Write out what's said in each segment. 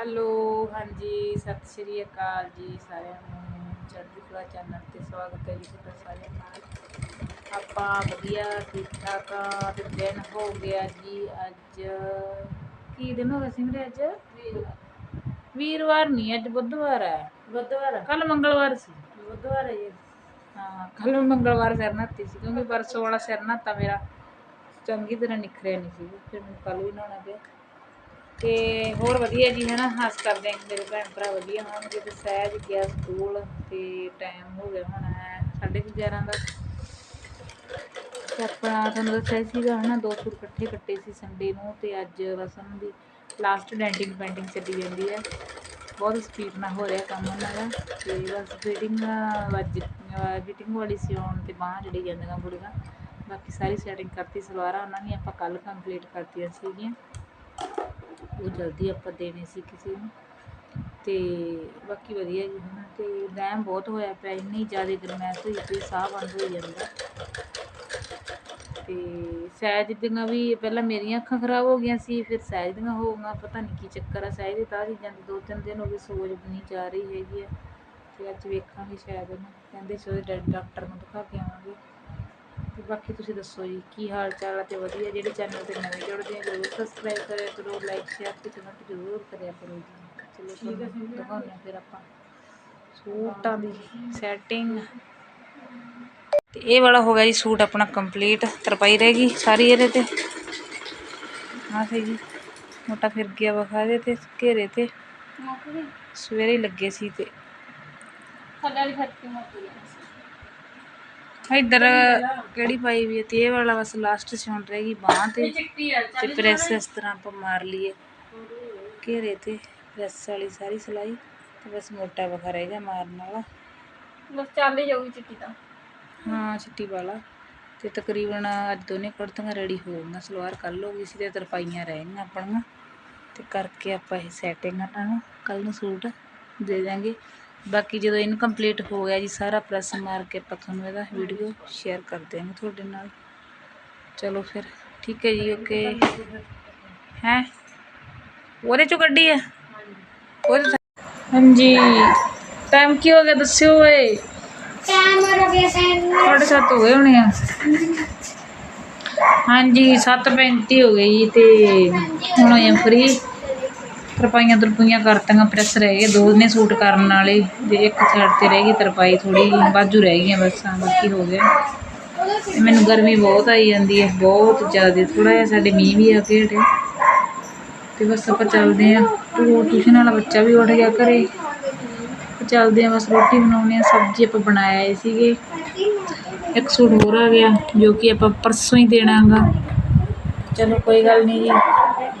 Hello ਹਾਂਜੀ ਸਤਿ ਸ਼੍ਰੀ ਅਕਾਲ ਜੀ ਸਾਰਿਆਂ ਨੂੰ। ਚੜ੍ਹਦੀ ਕਲਾ ਚੈਨਲ ਤੇ ਸਵਾਗਤ ਹੈ ਜੀ ਤੁਹਾਡਾ ਸਾਰਿਆਂ ਦਾ। ਆਪਾਂ ਵਧੀਆ ਠੀਕ ਠਾਕ ਆ। ਤੇ ਦਿਨ ਹੋ ਗਿਆ ਜੀ ਅੱਜ। ਕੀ ਦਿਨ ਹੋ ਗਿਆ ਸੀ ਮੇਰੇ ਅੱਜ? ਵੀਰਵਾਰ ਨਹੀਂ ਅੱਜ ਬੁੱਧਵਾਰ ਹੈ। ਬੁੱਧਵਾਰ ਕੱਲ ਮੰਗਲਵਾਰ ਸੀ। ਬੁੱਧਵਾਰ ਹੈ ਜੀ। ਹਾਂ ਕੱਲ ਮੰਗਲਵਾਰ ਸਿਰ ਨਹਾਤੀ ਸੀ ਕਿਉਂਕਿ ਪਰਸੋਂ ਵਾਲਾ ਸਿਰ ਨਹਾਤਾ ਮੇਰਾ। ਚੰਗੀ ਤਰ੍ਹਾਂ ਨਿਖਰਿਆ ਨਹੀਂ ਸੀ ਫਿਰ ਮੈਨੂੰ ਕੱਲ ਵੀ ਨਹਾਉਣਾ ਪਿਆ। ਤੇ ਹੋਰ ਵਧੀਆ ਜੀ ਹੈ ਨਾ ਹੱਸ ਕਰਦੇ ਆਂ ਮੇਰੇ ਭੈਣ ਭਰਾ ਵਧੀਆ ਹੋਣਗੇ ਤੇ ਸਹਿਜ ਗਿਆ ਸਕੂਲ ਤੇ ਟਾਈਮ ਹੋ ਗਿਆ ਹੁਣ, ਹੈ? 11:30 ਦਾ। ਤੇ ਆਪਣਾ ਤੁਹਾਨੂੰ ਦੱਸਿਆ ਹੀ ਸੀਗਾ, ਹਨਾ, ਦੋ ਸੂਟ ਇਕੱਠੇ ਕੱਟੇ ਸੀ ਸੰਡੇ ਨੂੰ ਤੇ ਅੱਜ ਬਸ ਉਹਨਾਂ ਦੀ ਲਾਸਟ ਡੈਂਟਿੰਗ ਪੈਂਟਿੰਗ ਚੱਲੀ ਜਾਂਦੀ ਹੈ। ਬਹੁਤ ਸਪੀਡ ਨਾਲ ਹੋ ਰਿਹਾ ਕੰਮ ਉਹਨਾਂ ਦਾ ਤੇ ਬਸ ਫਿਟਿੰਗ ਵੱਜ ਫਿਟਿੰਗ ਵਾਲੀ ਸਿਉਣ ਤੇ ਬਾਂਹ ਜਿਹੜੀ ਜਾਂਦੀਆਂ ਕੁੜੀਆਂ ਬਾਕੀ ਸਾਰੀ ਸੈਟਿੰਗ ਕਰਤੀ, ਸਲਵਾਰਾਂ ਉਹਨਾਂ ਦੀਆਂ ਆਪਾਂ ਕੱਲ ਕੰਪਲੀਟ ਕਰਤੀਆਂ ਸੀਗੀਆਂ। ਉਹ ਜਲਦੀ ਆਪਾਂ ਦੇਣੇ ਸੀ ਕਿਸੇ ਨੂੰ। ਤੇ ਬਾਕੀ ਵਧੀਆ ਜੀ ਹਨਾ ਤੇ ਵਹਿਮ ਬਹੁਤ ਹੋਇਆ ਪਿਆ, ਇੰਨੀ ਜ਼ਿਆਦਾ ਗਰਮੈਸ਼ ਹੋਈ ਪਈ ਸਾਹ ਬੰਦ ਹੋਈ ਜਾਂਦਾ। ਤੇ ਸਹਿਜ ਦੀਆਂ ਵੀ ਪਹਿਲਾਂ ਮੇਰੀਆਂ ਅੱਖਾਂ ਖਰਾਬ ਹੋ ਗਈਆਂ ਸੀ, ਫਿਰ ਸਹਿਜ ਦੀਆਂ ਹੋ ਗਈਆਂ, ਪਤਾ ਨਹੀਂ ਕੀ ਚੱਕਰ ਆ, ਸਹਿਜ ਦੀ ਤਾਂ ਚੀਜ਼ਾਂ ਦੀ ਦੋ ਤਿੰਨ ਦਿਨ ਹੋ ਗਏ ਸੋਜ ਨਹੀਂ ਜਾ ਰਹੀ ਹੈਗੀ ਆ। ਤੇ ਅੱਜ ਵੇਖਾਂਗੇ ਸ਼ਾਇਦ ਉਹਨੂੰ। ਕਹਿੰਦੇ ਸੀ ਉਹਦੇ ਡੈ- ਡਾਕਟਰ ਨੂੰ ਦਿਖਾ ਕੇ ਆਵਾਂਗੇ। ਤੇ ਬਾਕੀ ਤੁਸੀਂ ਦੱਸੋ ਜੀ ਕੀ ਹਾਲ ਚਾਲ ਆ ਤੇ ਵਧੀਆ? ਜਿਹੜੇ ਚੈਨਲ ਤੇ ਨਵੇਂ ਜੁੜਦੇ ਆ ਜਰੂਰ ਸਬਸਕ੍ਰਾਈਬ ਕਰਿਆ ਕਰੋ ਲਾਈਕ ਸ਼ੇਅਰ ਤੇ ਕਮੈਂਟ ਜਰੂਰ ਕਰਿਆ ਕਰੋ ਜੀ। ਚਲੋ ਦਿਖਾਉਂਦੇ ਹਾਂ ਫਿਰ ਆਪਾਂ ਸੂਟਾਂ ਦੀ ਸੈਟਿੰਗ ਤੇ ਇਹ ਵਾਲਾ ਹੋ ਗਿਆ ਜੀ ਸੂਟ ਆਪਣਾ ਕੰਪਲੀਟ ਤਰਪਾਈ ਰਹਿ ਗਈ ਸਾਰੀ ਇਹਦੇ ਤੇ। ਆਹ ਸਹੀ ਜੀ ਮੋਟਾ ਫਿਰ ਗਿਆ ਵਖਾ ਦੇ ਤੇ ਘੇਰੇ ਤੇ। ਸਵੇਰੇ ਹੀ ਲੱਗੇ ਸੀ ਤੇ। ਥੱਲੇ ਵਾਲੀ ਫੱਟੀ ਗਈ ਇੱਧਰ ਕਿਹੜੀ ਪਾਈ ਵੀ ਹੈ ਤੇ ਇਹ ਵਾਲਾ ਬਸ ਲਾਸਟ ਸਿਉਣ ਰਹਿ ਗਈ ਬਾਂਹ ਤੇ। ਚਿੱਟੀ ਤੇ ਪ੍ਰੈਸ ਇਸ ਤਰ੍ਹਾਂ ਆਪਾਂ ਮਾਰ ਲਈਏ। ਘੇਰੇ ਤੇ ਪ੍ਰੈਸ ਵਾਲੀ ਸਾਰੀ ਸਲਾਈ ਤੇ ਬਸ ਮੋਟਾ ਵਖਾ ਰਹਿ ਗਿਆ ਮਾਰਨ ਵਾਲਾ। ਬਸ ਚੱਲ ਹੀ ਜਾਊਗੀ ਚਿੱਟੀ ਤਾਂ। ਹਾਂ ਛਿੱਟੀ ਵਾਲਾ। ਤੇ ਤਕਰੀਬਨ ਅੱਜ ਦੋਨੇ ਕੁੜਤੀਆਂ ਰੈਡੀ ਹੋ ਗਈਆਂ ਸਲਵਾਰ ਕੱਲ ਹੋ ਗਈ ਸੀ ਤੇ ਤਰਪਾਈਆਂ ਰਹਿ ਗਈਆਂ ਆਪਣੀਆਂ। ਤੇ ਕਰਕੇ ਆਪਾਂ ਇਹ ਸੈਟਿੰਗ ਇਹਨਾਂ ਨੂੰ ਕੱਲ ਨੂੰ ਸੂਟ ਦੇ ਦਾਂਗੇ ਬਾਕੀ ਜਦੋਂ ਇਨਕੰਪਲੀਟ ਹੋ ਗਿਆ ਜੀ ਸਾਰਾ ਪ੍ਰੈਸ ਮਾਰ ਕੇ ਆਪਾਂ ਤੁਹਾਨੂੰ ਇਹਦਾ ਵੀਡੀਓ ਸ਼ੇਅਰ ਕਰ ਦਿਆਂਗੇ ਤੁਹਾਡੇ ਨਾਲ। ਚਲੋ ਫਿਰ ਠੀਕ ਹੈ ਜੀ ਓਕੇ ਹੈ? ਉਹਦੇ ਚੋਂ ਕੱਢੀ ਆ ਉਹਦੇ ਹਾਂਜੀ। ਟਾਈਮ ਕੀ ਹੋ ਗਿਆ ਦੱਸਿਓ ਓਏ? ਕੈਮਰਾ ਵੀ ਸੈਂਡ ਸਾਢੇ ਸੱਤ ਹੋ ਗਏ ਹੋਣੇ ਆ। ਹਾਂਜੀ 7:35 ਹੋ ਗਈ ਜੀ ਤੇ ਹੁਣ ਹੋਏ ਫਰੀ ਤਰਪਾਈਆਂ ਤਰਪਾਈਆਂ ਕਰਤੀਆਂ, ਪ੍ਰੈਸ ਰਹਿ ਗਏ ਦੋ ਨੇ ਸੂਟ ਕਰਨ ਵਾਲੇ ਤੇ ਇੱਕ ਸਾਈਡ ਤੇ ਰਹਿ ਗਈ ਤਰਪਾਈ ਥੋੜੀ ਬਾਜੂ ਰਹਿ ਗਈਆਂ ਬਸ ਆ ਬਾਕੀ ਹੋ ਗਿਆ। ਤੇ ਮੈਨੂੰ ਗਰਮੀ ਬਹੁਤ ਆਈ ਜਾਂਦੀ ਹੈ, ਬਹੁਤ ਜ਼ਿਆਦਾ ਥੋੜਾ ਜਿਹਾ ਸਾਡੇ ਮੀਂਹ ਵੀ ਆ ਕੇ ਹਟਿਆ। ਤੇ ਬਸ ਆਪਾਂ ਚੱਲਦੇ ਆ ਉਹ ਟਿਊਸ਼ਨ ਵਾਲਾ ਬੱਚਾ ਵੀ ਉੱਠ ਗਿਆ ਘਰੇ। ਚੱਲਦੇ ਆ ਬਸ ਰੋਟੀ ਬਣਾਉਣੀ ਆ ਸਬਜ਼ੀ ਆਪਾਂ ਬਣਾਇਆ ਸੀਗੇ। ਇੱਕ ਸੂਟ ਹੋਰ ਆ ਗਿਆ, ਜੋ ਕਿ ਆਪਾਂ ਪਰਸੋਂ ਹੀ ਦੇਣਾਗਾ। ਚਲੋ, ਕੋਈ ਗੱਲ ਨਹੀਂ ਜੀ।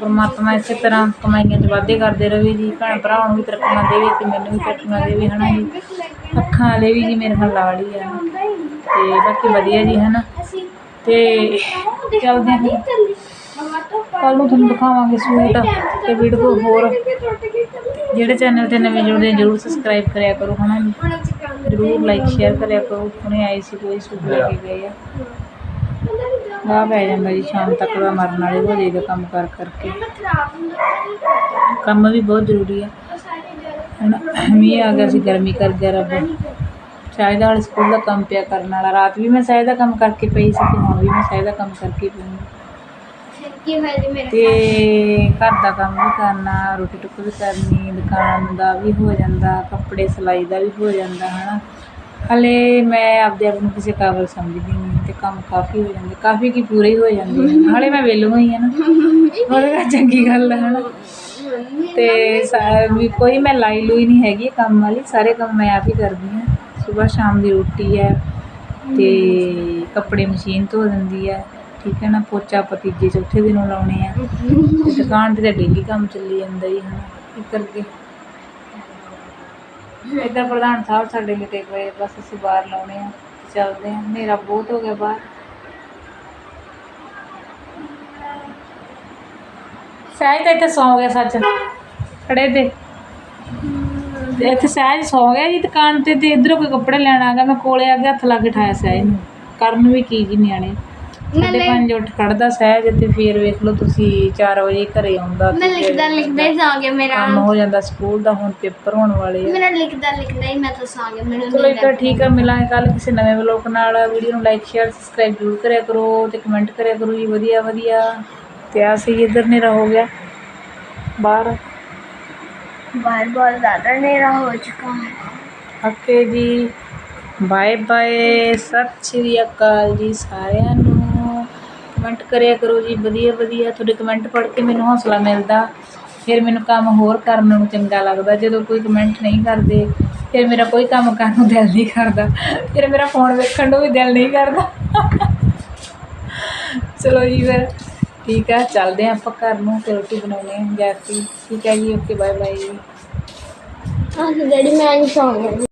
ਪਰਮਾਤਮਾ ਇਸੇ ਤਰ੍ਹਾਂ ਕਮਾਈਆਂ 'ਚ ਵਾਧੇ ਕਰਦੇ ਰਹੇ ਜੀ। ਭੈਣ ਭਰਾਵਾਂ ਨੂੰ ਵੀ ਤਰੱਕੀਆਂ ਦੇਵੇ ਤੇ ਮੈਨੂੰ ਵੀ ਤਰੱਕੀਆਂ ਦੇਵੇ ਹਨਾ ਜੀ। ਅੱਖਾਂ ਵਾਲੇ ਵੀ ਜੀ ਮੇਰੇ ਨਾਲ ਲਾੜ ਹੀ ਆ। ਤੇ ਬਾਕੀ ਵਧੀਆ ਜੀ, ਹਨਾ। ਤੇ ਚੱਲਦੇ ਹਾਂ। ਕੱਲ ਨੂੰ ਤੁਹਾਨੂੰ ਦਿਖਾਵਾਂਗੇ ਸੂਟ ਤੇ ਵੀਡੀਓ ਹੋਰ। ਜਿਹੜੇ ਚੈਨਲ ਤੇ ਨਵੇਂ ਜੁੜਦੇ ਜਰੂਰ ਸਬਸਕ੍ਰਾਈਬ ਕਰਿਆ ਕਰੋ, ਹਨਾ ਜੀ। ਜਰੂਰ ਲਾਈਕ ਸ਼ੇਅਰ ਕਰਿਆ ਕਰੋ। ਹੁਣੇ ਆਏ ਸੀ, ਕੋਈ ਸੂਟ ਲੈ ਕੇ ਗਏ ਆ। ਆ ਪੈ ਜਾਂਦਾ ਜੀ ਸ਼ਾਮ ਤੱਕ ਦਾ ਮਰਨ ਵਾਲੇ ਹੋ ਜਾਏਗਾ ਕੰਮ ਕਰ ਕਰਕੇ। ਕੰਮ ਵੀ ਬਹੁਤ ਜ਼ਰੂਰੀ ਆ। ਹੁਣ ਮੀਂਹ ਆ ਗਿਆ ਸੀ ਗਰਮੀ ਕਰ ਗਿਆ ਰੱਬ। ਸ਼ਾਇਦ ਵਾਲੇ ਸਕੂਲ ਦਾ ਕੰਮ ਪਿਆ ਕਰਨ ਵਾਲਾ। ਰਾਤ ਵੀ ਮੈਂ ਸ਼ਾਇਦ ਦਾ ਕੰਮ ਕਰਕੇ ਪਈ ਸੀ ਤੇ ਹੁਣ ਵੀ ਮੈਂ ਸ਼ਾਇਦ ਦਾ ਕੰਮ ਕਰਕੇ ਪਈ ਤੇ ਘਰ ਦਾ ਕੰਮ ਵੀ ਕਰਨਾ ਰੋਟੀ ਟੁੱਕ ਵੀ ਕਰਨੀ ਦੁਕਾਨ ਦਾ ਵੀ ਹੋ ਜਾਂਦਾ ਕੱਪੜੇ ਸਿਲਾਈ ਦਾ ਵੀ ਹੋ ਜਾਂਦਾ ਹਨਾ। ਹਾਲੇ ਮੈਂ ਆਪਦੇ ਆਪ ਨੂੰ ਕਿਸੇ ਕਾਬਲ ਸਮਝਦੀ ਨਹੀਂ ਤੇ ਕੰਮ ਕਾਫੀ ਹੋ ਜਾਂਦੇ, ਕਾਫੀ ਕੀ ਪੂਰੇ ਹੀ ਹੋ ਜਾਂਦੇ ਆ। ਹਲੇ ਮੈਂ ਵਿਹਲੂ ਹੀ ਆ ਨਾ। ਹਲੇ ਤਾਂ ਚੰਗੀ ਗੱਲ ਹੈ ਨਾ ਤੇ ਸਾ- ਵੀ ਕੋਈ ਮੈਂ ਲਾਈ ਲੂਈ ਨਹੀਂ ਹੈਗੀ ਕੰਮ ਵਾਲੀ, ਸਾਰੇ ਕੰਮ ਮੈਂ ਆਪ ਹੀ ਕਰਦੀ ਹਾਂ ਸਵੇਰ ਸ਼ਾਮ ਦੀ ਰੋਟੀ ਹੈ ਤੇ ਕੱਪੜੇ ਮਸ਼ੀਨ ਧੋ ਦਿੰਦੀ ਹੈ ਠੀਕ ਹੈ ਨਾ, ਪੋਚਾ ਆਪਾਂ ਚੌਥੇ ਦਿਨੋਂ ਲਾਉਣੇ ਆ। ਤੇ ਦੁਕਾਨ ਤੇ ਤਾਂ ਡੇਲੀ ਕੰਮ ਚੱਲੀ ਜਾਂਦਾ ਹੀ ਹਨਾ। ਕੀ ਕਰਕੇ ਇੱਧਰ ਪ੍ਰਧਾਨ ਸਾਹਿਬ ਸਾਡੇ ਲਿਟੇ ਪਏ ਬਸ ਅਸੀਂ ਬਾਹਰ ਲਾਉਣੇ ਆ, ਚੱਲਦੇ ਆ। ਹਨੇਰਾ ਬਹੁਤ ਹੋ ਗਿਆ ਬਾਹਰ। ਸਹਿਜ ਤਾਂ ਇੱਥੇ ਸੌਂ ਗਿਆ ਸੱਚ। ਖੜੇ ਤੇ ਤੇ। ਇੱਥੇ ਸਹਿਜ ਸੌ ਗਿਆ ਜੀ ਦੁਕਾਨ ਤੇ ਤੇ ਇਧਰੋਂ ਕੋਈ ਕੱਪੜੇ ਲੈਣ ਆ ਗਿਆ। ਮੈਂ ਕੋਲੇ ਆ ਕੇ ਹੱਥ ਲਾ ਕੇ ਠਾਇਆ ਸਹਿਜ ਨੂੰ। ਕਰਨ ਵੀ ਕੀ ਜੀ ਨਿਆਣੇ। ਮੈਂ ਪੰਜ ਉੱਠ ਖੜਦਾ ਸਹਿਜ ਤੇ ਫੇਰ ਵੇਖ ਲਓ ਤੁਸੀਂ 4 ਵਜੇ ਘਰੇ ਆਉਂਦਾ ਕੰਮ ਹੋ ਜਾਂਦਾ ਸਕੂਲ ਦਾ ਹੁਣ ਪੇਪਰ ਹੋਣ ਵਾਲੇ ਆ। ਮੇਰਾ ਲਿਖਦਾ ਲਿਖਦਾ ਹੀ ਮੈਂ ਤਾਂ ਸੌਂ ਗਿਆ ਮੈਨੂੰ ਚਲੋ ਨੀਂਦ ਠੀਕ ਆ ਮਿਲਾਂਗੇ ਕੱਲ ਕਿਸੇ ਨਵੇਂ ਵਲੋਗ ਨਾਲ। ਵੀਡੀਓ ਨੂੰ ਲਾਈਕ ਸ਼ੇਅਰ ਸਬਸਕ੍ਰਾਈਬ ਜ਼ਰੂਰ ਕਰਿਆ ਕਰੋ ਤੇ ਕਮੈਂਟ ਕਰਿਆ ਕਰੋ ਜੀ ਵਧੀਆ ਵਧੀਆ। ਤੇ ਆ ਸਹੀ ਇੱਧਰ ਹਨੇਰਾ ਹੋ ਗਿਆ। ਬਾਹਰ। ਬਾਹਰ ਬਹੁਤ ਜ਼ਿਆਦਾ ਹਨੇਰਾ ਹੋ ਚੁੱਕਾ। ਹੈ ਜੀ। ਬਾਏ ਬਾਏ ਸਤਿ ਸ਼੍ਰੀ ਅਕਾਲ ਜੀ ਸਾਰਿਆਂ ਨੂੰ। ਕਮੈਂਟ ਕਰਿਆ ਕਰੋ ਜੀ, ਵਧੀਆ ਵਧੀਆ। ਤੁਹਾਡੇ ਕਮੈਂਟ ਪੜ੍ਹ ਕੇ ਮੈਨੂੰ ਹੌਸਲਾ ਮਿਲਦਾ। ਫਿਰ ਮੈਨੂੰ ਕੰਮ ਹੋਰ ਕਰਨ ਨੂੰ ਚੰਗਾ ਲੱਗਦਾ। ਜਦੋਂ ਕੋਈ ਕਮੈਂਟ ਨਹੀਂ ਕਰਦੇ, ਫਿਰ ਮੇਰਾ ਕੋਈ ਕੰਮ ਕਰਨ ਨੂੰ ਦਿਲ ਨਹੀਂ ਕਰਦਾ। ਫਿਰ ਮੇਰਾ ਫੋਨ ਵੇਖਣ ਨੂੰ ਵੀ ਦਿਲ ਨਹੀਂ ਕਰਦਾ। ਚਲੋ ਜੀ ਫਿਰ, ਠੀਕ ਹੈ ਚੱਲਦੇ ਆਂ ਆਪਾਂ ਘਰ ਨੂੰ, ਫਿਰ ਰੋਟੀ ਬਣਾਉਣੀ ਹੈ ਗੈਸ ਦੀ। ਠੀਕ ਹੈ ਜੀ ਓਕੇ ਬਾਏ ਬਾਏ ਆਹ, ਡੈਡੀ, ਮੈਂ ਨਹੀਂ ਸੌਂਗਾ